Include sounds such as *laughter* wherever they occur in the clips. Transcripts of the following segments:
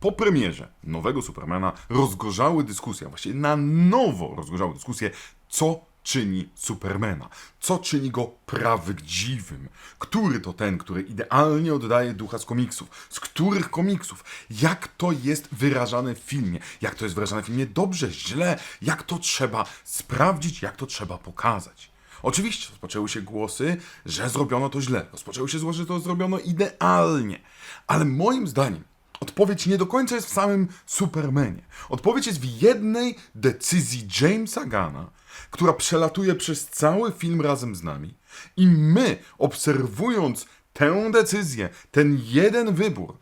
Po premierze nowego Supermana rozgorzały dyskusje, a właściwie na nowo rozgorzały dyskusje, co czyni Supermana, co czyni go prawdziwym, który to ten, który idealnie oddaje ducha z komiksów, z których komiksów, jak to jest wyrażane w filmie, jak to jest wyrażane w filmie? Dobrze, źle, jak to trzeba sprawdzić, jak to trzeba pokazać. Oczywiście rozpoczęły się głosy, że zrobiono to źle. Rozpoczęły się głosy, że to zrobiono idealnie. Ale moim zdaniem odpowiedź nie do końca jest w samym Supermanie. Odpowiedź jest w jednej decyzji Jamesa Gana, która przelatuje przez cały film razem z nami. I my, obserwując tę decyzję, ten jeden wybór,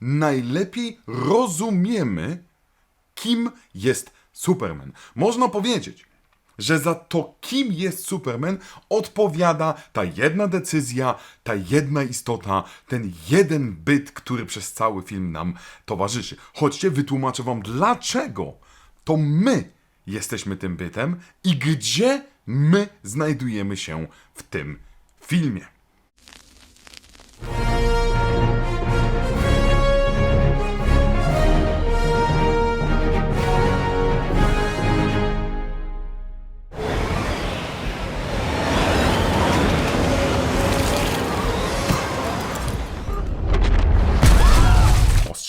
najlepiej rozumiemy, kim jest Superman. Można powiedzieć, że za to, kim jest Superman, odpowiada ta jedna decyzja, ta jedna istota, ten jeden byt, który przez cały film nam towarzyszy. Chodźcie, wytłumaczę wam, dlaczego to my jesteśmy tym bytem i gdzie my znajdujemy się w tym filmie.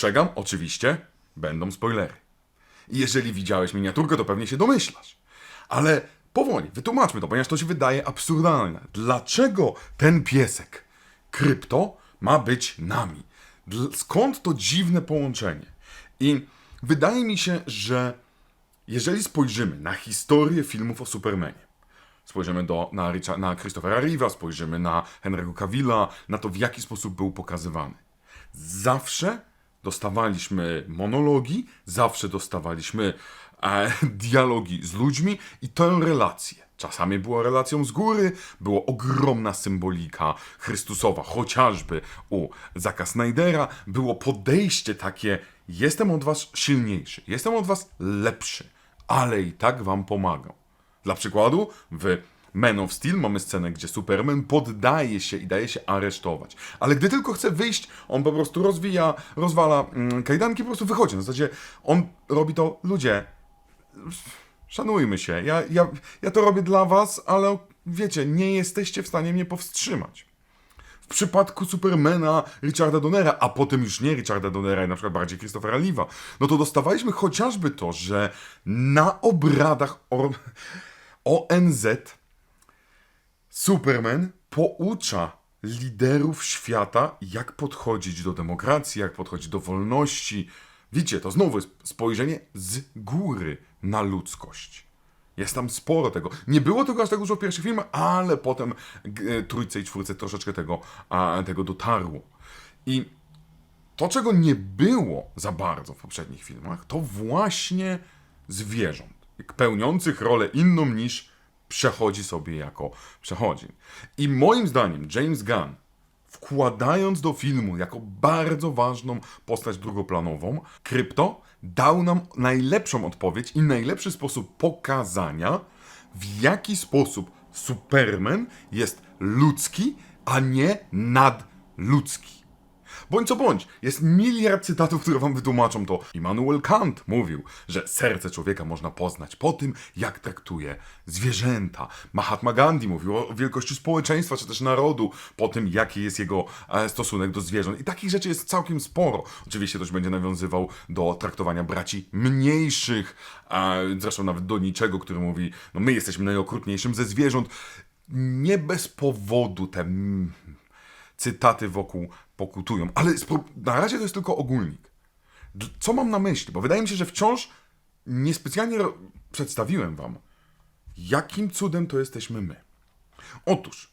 Ostrzegam, oczywiście, będą spoilery. Jeżeli widziałeś miniaturkę, to pewnie się domyślasz. Ale powoli, wytłumaczmy to, ponieważ to się wydaje absurdalne. Dlaczego ten piesek, krypto, ma być nami? Skąd to dziwne połączenie? I wydaje mi się, że jeżeli spojrzymy na historię filmów o Supermanie, spojrzymy do, na, na Christophera Reeve'a, spojrzymy na Henry'ego Cavilla, na to w jaki sposób był pokazywany. Zawsze dostawaliśmy monologi, zawsze dostawaliśmy e, *laughs* dialogi z ludźmi i tę relację. Czasami było relacją z góry, było ogromna symbolika Chrystusowa, chociażby u Zaka Snydera było podejście takie, jestem od was silniejszy, jestem od was lepszy, ale i tak wam pomagam. Dla przykładu, w Man of Steel mamy scenę, gdzie Superman poddaje się i daje się aresztować. Ale gdy tylko chce wyjść, on po prostu rozwija, rozwala mm, kajdanki, po prostu wychodzi. Na zasadzie on robi to, ludzie, szanujmy się. Ja, ja, ja to robię dla was, ale wiecie, nie jesteście w stanie mnie powstrzymać. W przypadku Supermana Richarda Donnera, a potem już nie Richarda Donnera, i na przykład bardziej Christophera Lee'a, no to dostawaliśmy chociażby to, że na obradach ONZ Superman poucza liderów świata, jak podchodzić do demokracji, jak podchodzić do wolności. Widzicie, to znowu jest spojrzenie z góry na ludzkość. Jest tam sporo tego. Nie było tego aż tak dużo w pierwszych filmach, ale potem e, trójce i czwórce troszeczkę tego, a, tego dotarło. I to, czego nie było za bardzo w poprzednich filmach, to właśnie zwierząt, pełniących rolę inną niż przechodzi sobie jako przechodzi. I moim zdaniem James Gunn, wkładając do filmu jako bardzo ważną postać drugoplanową, Krypto dał nam najlepszą odpowiedź i najlepszy sposób pokazania, w jaki sposób Superman jest ludzki, a nie nadludzki. Bądź co bądź, jest miliard cytatów, które wam wytłumaczą to. Immanuel Kant mówił, że serce człowieka można poznać po tym, jak traktuje zwierzęta. Mahatma Gandhi mówił o wielkości społeczeństwa, czy też narodu, po tym, jaki jest jego e, stosunek do zwierząt. I takich rzeczy jest całkiem sporo. Oczywiście też będzie nawiązywał do traktowania braci mniejszych, a zresztą nawet do niczego, który mówi, no my jesteśmy najokrutniejszym ze zwierząt. Nie bez powodu te mm, cytaty wokół pokutują. Ale na razie to jest tylko ogólnik. Co mam na myśli? Bo wydaje mi się, że wciąż niespecjalnie przedstawiłem wam, jakim cudem to jesteśmy my. Otóż,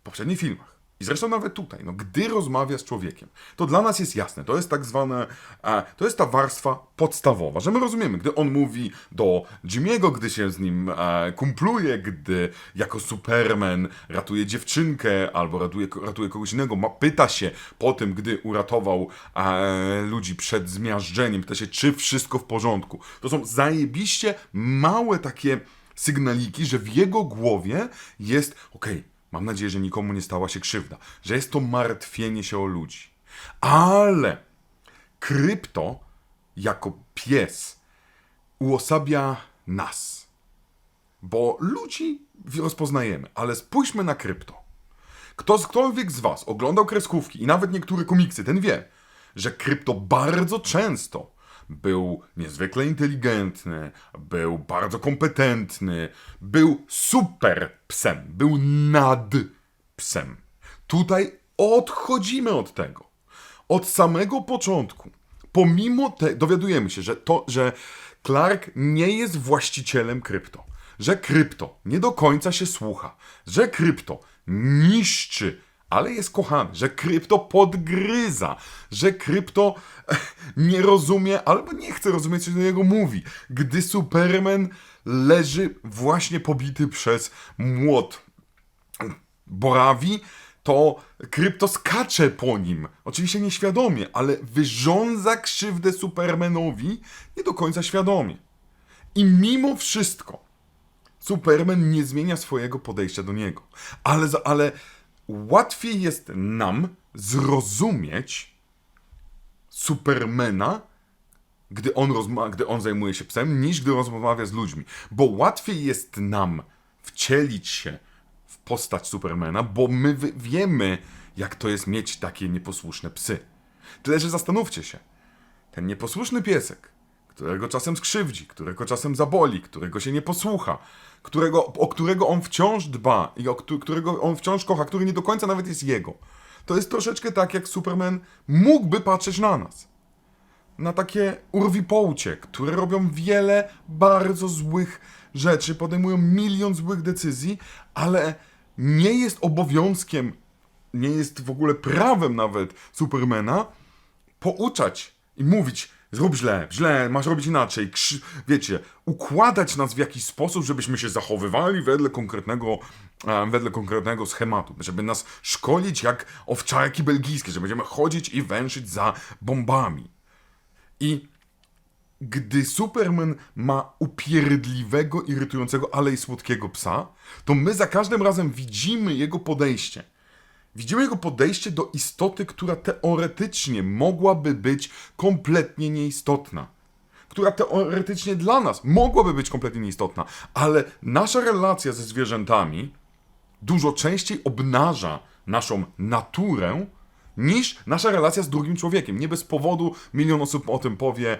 w poprzednich filmach, i zresztą nawet tutaj, no, gdy rozmawia z człowiekiem, to dla nas jest jasne, to jest tak zwane, e, to jest ta warstwa podstawowa, że my rozumiemy, gdy on mówi do Jimmy'ego, gdy się z nim e, kumpluje, gdy jako Superman ratuje dziewczynkę albo ratuje, ratuje kogoś innego, ma, pyta się po tym, gdy uratował e, ludzi przed zmiażdżeniem, pyta się, czy wszystko w porządku. To są zajebiście małe takie sygnaliki, że w jego głowie jest, okej, mam nadzieję, że nikomu nie stała się krzywda, że jest to martwienie się o ludzi. Ale krypto jako pies uosabia nas. Bo ludzi rozpoznajemy, ale spójrzmy na krypto. Kto, ktokolwiek z Was oglądał kreskówki i nawet niektóre komiksy, ten wie, że krypto bardzo często był niezwykle inteligentny, był bardzo kompetentny, był super psem, był nad psem. Tutaj odchodzimy od tego. Od samego początku, pomimo te, dowiadujemy się, że to, że Clark nie jest właścicielem krypto, że krypto nie do końca się słucha, że krypto niszczy, ale jest kochany, że krypto podgryza, że krypto *laughs* nie rozumie albo nie chce rozumieć, co do niego mówi. Gdy Superman leży właśnie pobity przez młot Borawi, to krypto skacze po nim. Oczywiście nieświadomie, ale wyrządza krzywdę Supermanowi nie do końca świadomie. I mimo wszystko Superman nie zmienia swojego podejścia do niego. Ale, ale łatwiej jest nam zrozumieć Supermana, gdy on, rozma- gdy on zajmuje się psem, niż gdy rozmawia z ludźmi. Bo łatwiej jest nam wcielić się w postać Supermana, bo my wiemy, jak to jest mieć takie nieposłuszne psy. Tyle, że zastanówcie się. Ten nieposłuszny piesek, którego czasem skrzywdzi, którego czasem zaboli, którego się nie posłucha, którego, o którego on wciąż dba i o któ- którego on wciąż kocha, który nie do końca nawet jest jego. To jest troszeczkę tak, jak Superman mógłby patrzeć na nas na takie urwipołcie, które robią wiele bardzo złych rzeczy, podejmują milion złych decyzji, ale nie jest obowiązkiem, nie jest w ogóle prawem nawet Supermana pouczać i mówić zrób źle, źle, masz robić inaczej, krzy, wiecie, układać nas w jakiś sposób, żebyśmy się zachowywali wedle konkretnego, e, wedle konkretnego schematu, żeby nas szkolić jak owczarki belgijskie, że będziemy chodzić i węszyć za bombami. I gdy Superman ma upierdliwego, irytującego, ale i słodkiego psa, to my za każdym razem widzimy jego podejście. Widzimy jego podejście do istoty, która teoretycznie mogłaby być kompletnie nieistotna. Która teoretycznie dla nas mogłaby być kompletnie nieistotna, ale nasza relacja ze zwierzętami dużo częściej obnaża naszą naturę niż nasza relacja z drugim człowiekiem. Nie bez powodu milion osób o tym powie.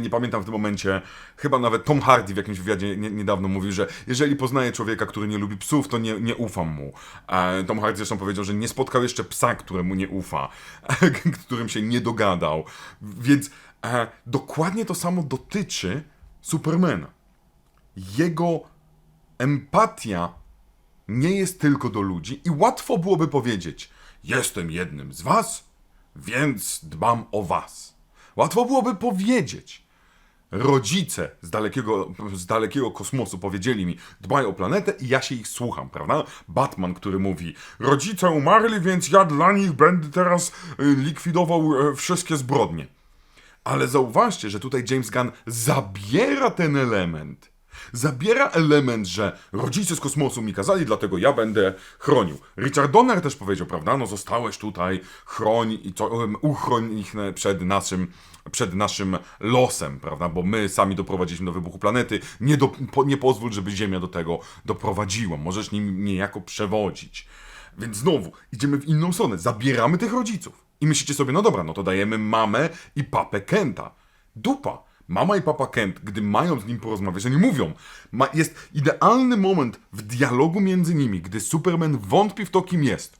Nie pamiętam w tym momencie, chyba nawet Tom Hardy w jakimś wywiadzie nie, niedawno mówił, że jeżeli poznaje człowieka, który nie lubi psów, to nie, nie ufam mu. E, Tom Hardy zresztą powiedział, że nie spotkał jeszcze psa, któremu nie ufa, *laughs* którym się nie dogadał. Więc e, dokładnie to samo dotyczy Supermana. Jego empatia nie jest tylko do ludzi i łatwo byłoby powiedzieć: Jestem jednym z was, więc dbam o was. Łatwo byłoby powiedzieć. Rodzice z dalekiego, z dalekiego kosmosu powiedzieli mi: dbaj o planetę i ja się ich słucham, prawda? Batman, który mówi: Rodzice umarli, więc ja dla nich będę teraz y, likwidował e, wszystkie zbrodnie. Ale zauważcie, że tutaj James Gunn zabiera ten element. Zabiera element, że rodzice z kosmosu mi kazali, dlatego ja będę chronił. Richard Donner też powiedział, prawda? No zostałeś tutaj, chroń i to, em, uchroń ich e, przed naszym, przed naszym losem, prawda? Bo my sami doprowadziliśmy do wybuchu planety. Nie, do, po, nie pozwól, żeby Ziemia do tego doprowadziła. Możesz nim niejako przewodzić. Więc znowu, idziemy w inną stronę. Zabieramy tych rodziców. I myślicie sobie, no dobra, no to dajemy mamę i papę Kenta. Dupa. Mama i papa Kent, gdy mają z nim porozmawiać, oni mówią. Ma, jest idealny moment w dialogu między nimi, gdy Superman wątpi w to, kim jest.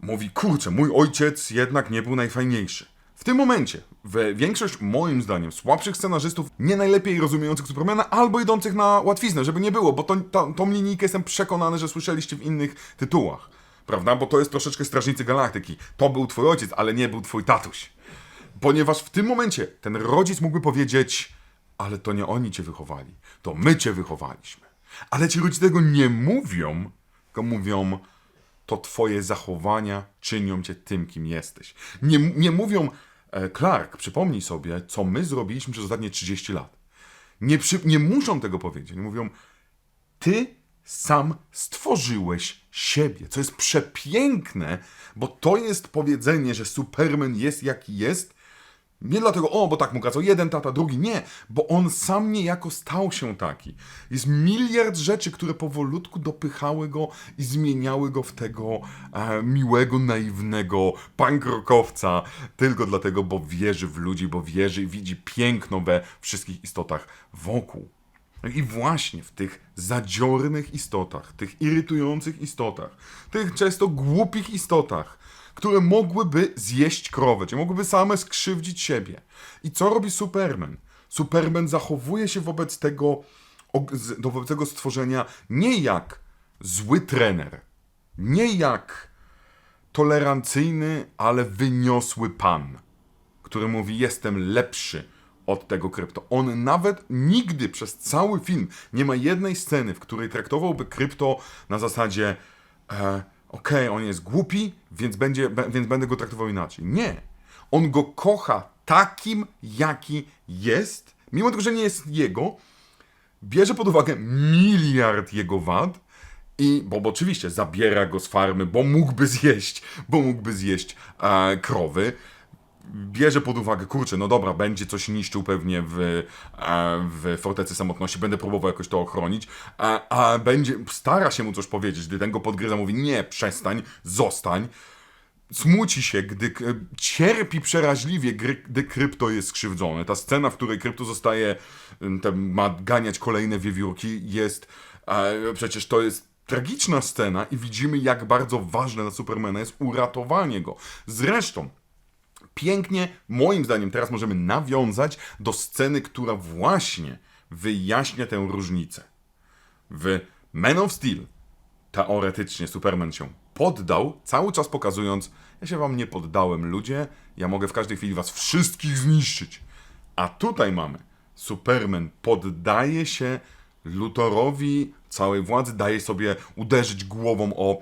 Mówi, kurczę, mój ojciec jednak nie był najfajniejszy. W tym momencie, w większość, moim zdaniem, słabszych scenarzystów, nie najlepiej rozumiejących Supermana, albo idących na łatwiznę, żeby nie było, bo to, to, tą linijkę jestem przekonany, że słyszeliście w innych tytułach. Prawda? Bo to jest troszeczkę Strażnicy Galaktyki. To był twój ojciec, ale nie był twój tatuś. Ponieważ w tym momencie ten rodzic mógłby powiedzieć, ale to nie oni cię wychowali, to my cię wychowaliśmy. Ale ci rodzice tego nie mówią, tylko mówią, to twoje zachowania czynią cię tym, kim jesteś. Nie, nie mówią, e, Clark, przypomnij sobie, co my zrobiliśmy przez ostatnie 30 lat. Nie, przy, nie muszą tego powiedzieć. Mówią, ty sam stworzyłeś siebie, co jest przepiękne, bo to jest powiedzenie, że Superman jest jaki jest, Nie dlatego, o, bo tak mu kazał jeden tata, drugi. Nie, bo on sam niejako stał się taki. Jest miliard rzeczy, które powolutku dopychały go i zmieniały go w tego e, miłego, naiwnego punk rockowca. Tylko dlatego, bo wierzy w ludzi, bo wierzy i widzi piękno we wszystkich istotach wokół. I właśnie w tych zadziornych istotach, tych irytujących istotach, tych często głupich istotach, które mogłyby zjeść krowę, czy mogłyby same skrzywdzić siebie. I co robi Superman? Superman zachowuje się wobec tego, wobec tego stworzenia nie jak zły trener, nie jak tolerancyjny, ale wyniosły pan który mówi: Jestem lepszy od tego krypto. On nawet nigdy przez cały film nie ma jednej sceny, w której traktowałby krypto na zasadzie: e, Okej, on jest głupi, więc, będzie, więc będę go traktował inaczej. Nie. On go kocha takim, jaki jest, mimo tego, że nie jest jego, bierze pod uwagę miliard jego wad i, bo, bo oczywiście zabiera go z farmy, bo mógłby zjeść, bo mógłby zjeść e, krowy. Bierze pod uwagę, kurczę, no dobra, będzie coś niszczył pewnie w, e, w Fortecy Samotności, będę próbował jakoś to ochronić, a, a będzie, stara się mu coś powiedzieć, gdy ten go podgryza, mówi nie, przestań, zostań. Smuci się, gdy cierpi przeraźliwie, gdy krypto jest skrzywdzone. Ta scena, w której krypto zostaje, ma ganiać kolejne wiewiórki, jest e, przecież to jest tragiczna scena i widzimy, jak bardzo ważne dla Supermana jest uratowanie go. Zresztą, pięknie, moim zdaniem, teraz możemy nawiązać do sceny, która właśnie wyjaśnia tę różnicę. W Man of Steel teoretycznie Superman się poddał, cały czas pokazując, ja się wam nie poddałem, ludzie, ja mogę w każdej chwili was wszystkich zniszczyć. A tutaj mamy, Superman poddaje się Lutorowi całej władzy, daje sobie uderzyć głową o,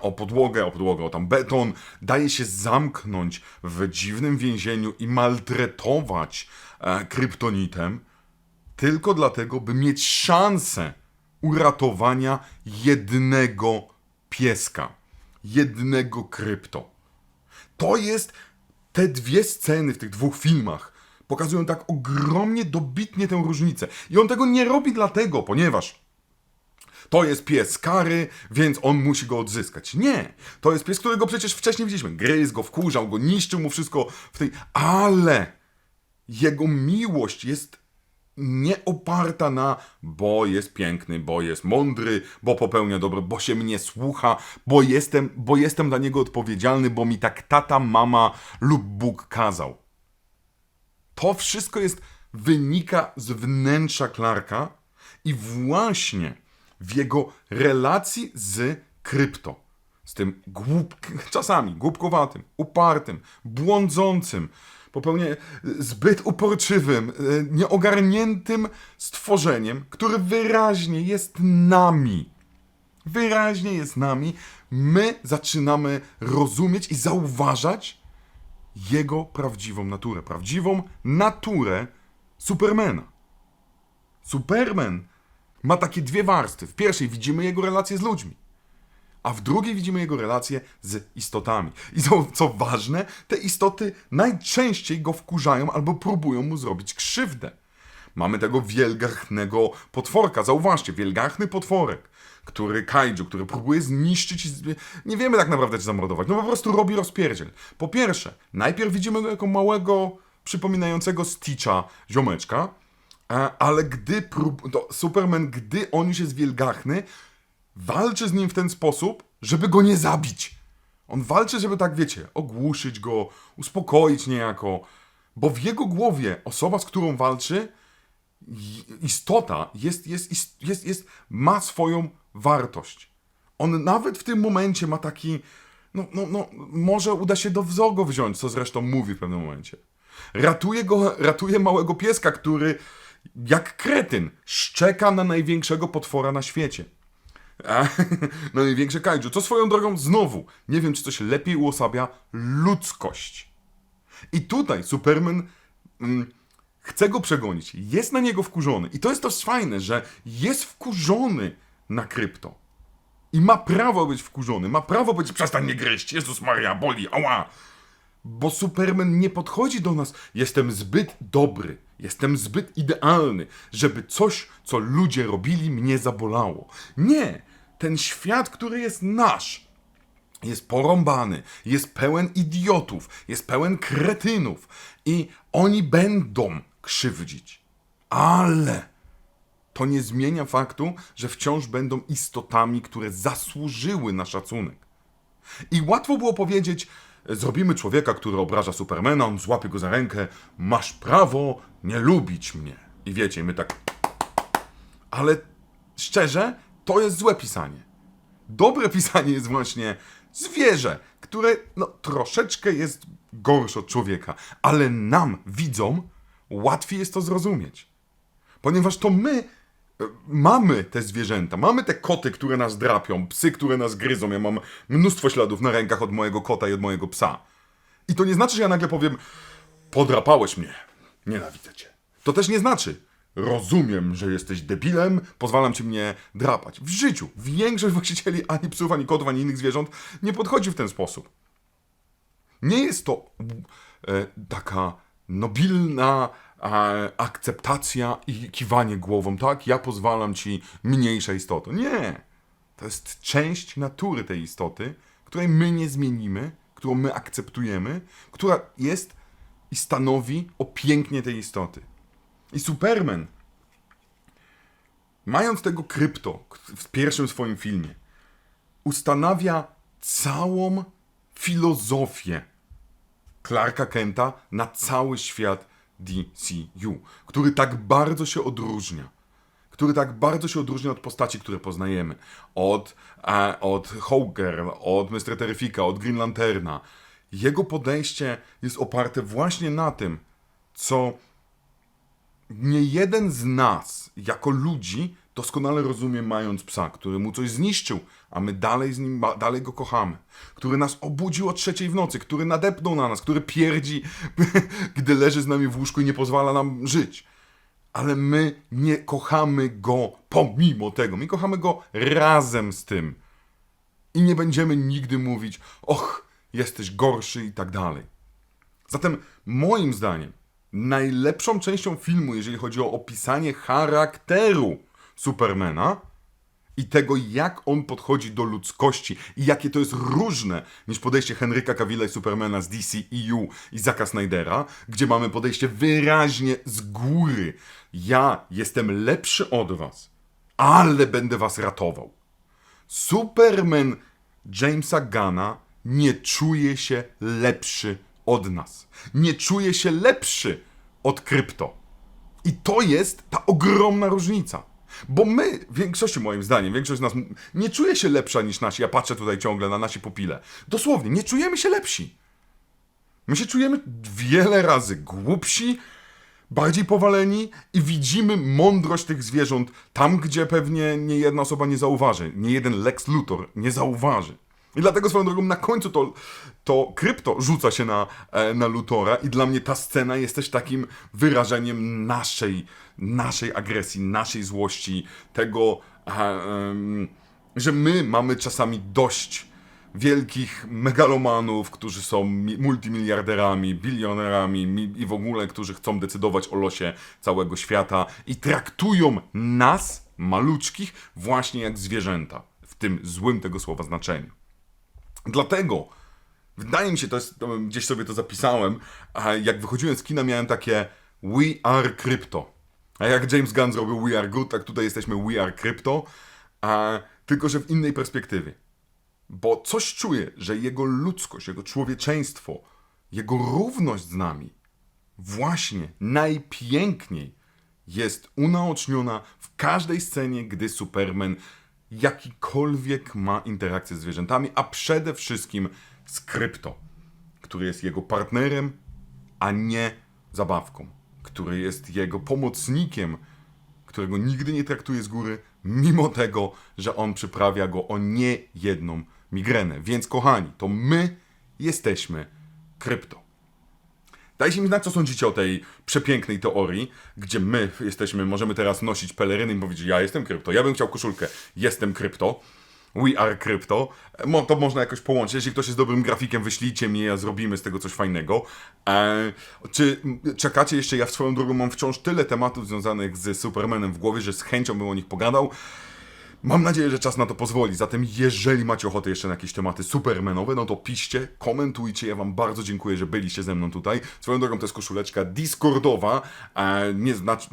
o podłogę, o podłogę, o tam beton, daje się zamknąć w dziwnym więzieniu i maltretować e, kryptonitem, tylko dlatego, by mieć szansę uratowania jednego pieska, jednego krypto. To jest te dwie sceny w tych dwóch filmach. Pokazują tak ogromnie dobitnie tę różnicę. I on tego nie robi dlatego, ponieważ to jest pies kary, więc on musi go odzyskać. Nie. To jest pies, którego przecież wcześniej widzieliśmy. Gryzł go, wkurzał go, niszczył mu wszystko w tej... Ale jego miłość jest nie oparta na bo jest piękny, bo jest mądry, bo popełnia dobro, bo się mnie słucha, bo jestem, bo jestem dla niego odpowiedzialny, bo mi tak tata, mama lub Bóg kazał. To wszystko jest wynika z wnętrza Clarka i właśnie w jego relacji z krypto. Z tym głup, czasami głupkowatym, upartym, błądzącym, popełnie zbyt uporczywym, e, nieogarniętym stworzeniem, który wyraźnie jest nami. Wyraźnie jest nami. My zaczynamy rozumieć i zauważać jego prawdziwą naturę. Prawdziwą naturę Supermana. Superman ma takie dwie warstwy. W pierwszej widzimy jego relacje z ludźmi, a w drugiej widzimy jego relacje z istotami. I co, co ważne, te istoty najczęściej go wkurzają albo próbują mu zrobić krzywdę. Mamy tego wielgachnego potworka. Zauważcie, wielgachny potworek, który kaiju, który próbuje zniszczyć nie wiemy tak naprawdę czy zamordować. No po prostu robi rozpierdziel. Po pierwsze, najpierw widzimy go jako małego, przypominającego Stitcha ziomeczka, ale gdy prób... to Superman, gdy on już jest wielgachny, walczy z nim w ten sposób, żeby go nie zabić. On walczy, żeby tak, wiecie, ogłuszyć go, uspokoić niejako, bo w jego głowie osoba, z którą walczy, istota jest, jest, jest, jest, jest, ma swoją wartość. On nawet w tym momencie ma taki, no, no, no może uda się do wzoru wziąć, co zresztą mówi w pewnym momencie. Ratuje go, ratuje małego pieska, który jak kretyn szczeka na największego potwora na świecie. A, *laughs* na największe kaiju. Co swoją drogą znowu, nie wiem czy coś lepiej uosabia ludzkość. I tutaj Superman mm, chce go przegonić, jest na niego wkurzony. I to jest też fajne, że jest wkurzony na krypto. I ma prawo być wkurzony, ma prawo być, przestań mnie gryźć, Jezus Maria, boli, ała. Bo Superman nie podchodzi do nas. Jestem zbyt dobry, jestem zbyt idealny, żeby coś, co ludzie robili, mnie zabolało. Nie! Ten świat, który jest nasz, jest porąbany, jest pełen idiotów, jest pełen kretynów i oni będą krzywdzić. Ale to nie zmienia faktu, że wciąż będą istotami, które zasłużyły na szacunek. I łatwo było powiedzieć, zrobimy człowieka, który obraża Supermana, on złapie go za rękę, masz prawo nie lubić mnie. I wiecie, my tak... Ale szczerze, to jest złe pisanie. Dobre *laughs* pisanie jest właśnie zwierzę, które no, troszeczkę jest gorsze od człowieka, ale nam, widzom, łatwiej jest to zrozumieć. Ponieważ to my mamy te zwierzęta, mamy te koty, które nas drapią, psy, które nas gryzą. Ja mam mnóstwo śladów na rękach od mojego kota i od mojego psa. I to nie znaczy, że ja nagle powiem, podrapałeś mnie, nienawidzę cię. To też nie znaczy, rozumiem, że jesteś debilem, pozwalam ci mnie drapać. W życiu większość właścicieli ani psów, ani kotów, ani innych zwierząt nie podchodzi w ten sposób. Nie jest to e, taka nobilna akceptacja i kiwanie głową, tak? Ja pozwalam ci mniejsza istota. Nie. To jest część natury tej istoty, której my nie zmienimy, którą my akceptujemy, która jest i stanowi o pięknie tej istoty. I Superman, mając tego krypto w pierwszym swoim filmie, ustanawia całą filozofię Clarka Kenta na cały świat DCU, który tak bardzo się odróżnia. Który tak bardzo się odróżnia od postaci, które poznajemy. Od, e, od Hawker, od Mr. Terrifica, od Green Lanterna. Jego podejście jest oparte właśnie na tym, co nie jeden z nas, jako ludzi, doskonale rozumie, mając psa, który mu coś zniszczył, a my dalej z nim, dalej go kochamy. Który nas obudził o trzeciej w nocy, który nadepnął na nas, który pierdzi, *laughs* gdy leży z nami w łóżku i nie pozwala nam żyć. Ale my nie kochamy go pomimo tego. My kochamy go razem z tym. I nie będziemy nigdy mówić, och, jesteś gorszy i tak dalej. Zatem moim zdaniem najlepszą częścią filmu, jeżeli chodzi o opisanie charakteru Supermana i tego, jak on podchodzi do ludzkości i jakie to jest różne niż podejście Henryka Cavilla i Supermana z DCEU i Zacka Snydera, gdzie mamy podejście wyraźnie z góry. Ja jestem lepszy od was, ale będę was ratował. Superman Jamesa Gana nie czuje się lepszy od nas. Nie czuje się lepszy od krypto. I to jest ta ogromna różnica. Bo my, w większości moim zdaniem, większość z nas nie czuje się lepsza niż nasi. Ja patrzę tutaj ciągle na nasi pupile. Dosłownie, nie czujemy się lepsi. My się czujemy wiele razy głupsi, bardziej powaleni i widzimy mądrość tych zwierząt tam, gdzie pewnie nie jedna osoba nie zauważy, nie jeden Lex Luthor nie zauważy. I dlatego swoją drogą na końcu to, to krypto rzuca się na, e, na Lutora i dla mnie ta scena jest też takim wyrażeniem naszej, naszej agresji, naszej złości, tego, e, że my mamy czasami dość wielkich megalomanów, którzy są mi- multimiliarderami, bilionerami mi- i w ogóle, którzy chcą decydować o losie całego świata i traktują nas, maluczkich, właśnie jak zwierzęta, w tym złym tego słowa znaczeniu. Dlatego wydaje mi się, to jest, gdzieś sobie to zapisałem, a jak wychodziłem z kina miałem takie We are crypto. A jak James Gunn zrobił We are good, tak tutaj jesteśmy We are crypto, a, tylko że w innej perspektywie. Bo coś czuję, że jego ludzkość, jego człowieczeństwo, jego równość z nami właśnie najpiękniej jest unaoczniona w każdej scenie, gdy Superman jakikolwiek ma interakcję z zwierzętami, a przede wszystkim z krypto, który jest jego partnerem, a nie zabawką, który jest jego pomocnikiem, którego nigdy nie traktuje z góry, mimo tego, że on przyprawia go o nie jedną migrenę. Więc kochani, to my jesteśmy krypto. Dajcie mi znać, co sądzicie o tej przepięknej teorii, gdzie my jesteśmy, możemy teraz nosić peleryny i powiedzieć, ja jestem krypto, ja bym chciał koszulkę, jestem krypto. We Are Crypto. Mo, to można jakoś połączyć. Jeśli ktoś jest dobrym grafikiem, wyślijcie mi, a zrobimy z tego coś fajnego. E, czy czekacie jeszcze? Ja w swoją drogą mam wciąż tyle tematów związanych z Supermanem w głowie, że z chęcią bym o nich pogadał. Mam nadzieję, że czas na to pozwoli. Zatem, jeżeli macie ochotę jeszcze na jakieś tematy supermenowe, no to piszcie, komentujcie. Ja Wam bardzo dziękuję, że byliście ze mną tutaj. Swoją drogą to jest koszuleczka Discordowa, nie znaczy.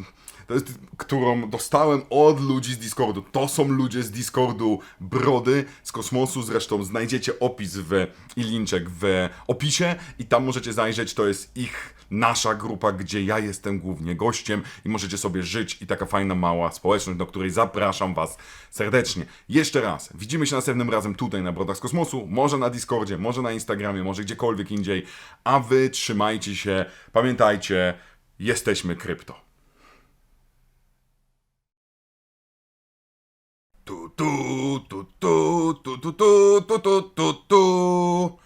Jest, którą dostałem od ludzi z Discordu. To są ludzie z Discordu Brody z kosmosu. Zresztą znajdziecie opis w, i linczek w opisie i tam możecie zajrzeć. To jest ich, nasza grupa, gdzie ja jestem głównie gościem i możecie sobie żyć i taka fajna mała społeczność, do której zapraszam Was serdecznie. Jeszcze raz, widzimy się następnym razem tutaj na Brodach z Kosmosu, może na Discordzie, może na Instagramie, może gdziekolwiek indziej, a Wy trzymajcie się, pamiętajcie, jesteśmy krypto. do do do do do do do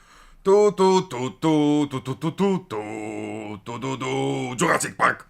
do do do do do do do do do do Jurassic Park